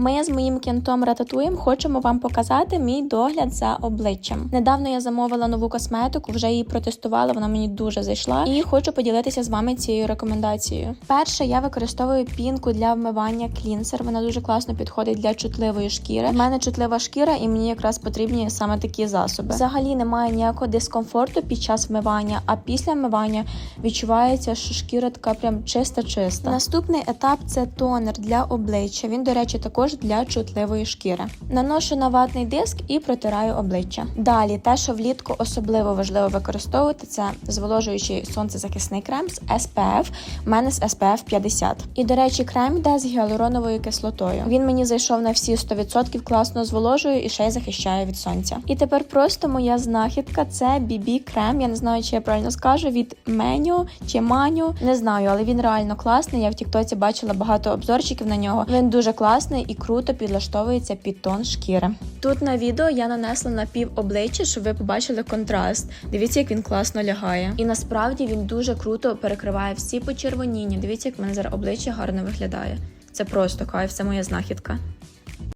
Ми з моїм кентом Рататуєм хочемо вам показати мій догляд за обличчям. Недавно я замовила нову косметику, вже її протестувала, вона мені дуже зайшла. І хочу поділитися з вами цією рекомендацією. Перше, я використовую пінку для вмивання клінсер. Вона дуже класно підходить для чутливої шкіри. У мене чутлива шкіра, і мені якраз потрібні саме такі засоби. Взагалі немає ніякого дискомфорту під час вмивання, а після вмивання відчувається, що шкіра така прям чиста-чиста. Наступний етап це тонер для обличчя. Він, до речі, також для чутливої шкіри. Наношу на ватний диск і протираю обличчя. Далі, те, що влітку особливо важливо використовувати, це зволожуючий сонцезахисний крем з SPF. У мене з SPF 50. І, до речі, крем йде з гіалуроновою кислотою. Він мені зайшов на всі 100%, класно зволожує і ще й захищає від сонця. І тепер просто моя знахідка це BB крем. Я не знаю, чи я правильно скажу від меню чи маню. Не знаю, але він реально класний. Я в Тіктоці бачила багато обзорчиків на нього. Він дуже класний і круто підлаштовується під тон шкіри. Тут на відео я нанесла на пів обличчя, щоб ви побачили контраст. Дивіться, як він класно лягає. І насправді він дуже круто перекриває всі почервоніння. Дивіться, як в мене зараз обличчя гарно виглядає. Це просто кайф, це моя знахідка.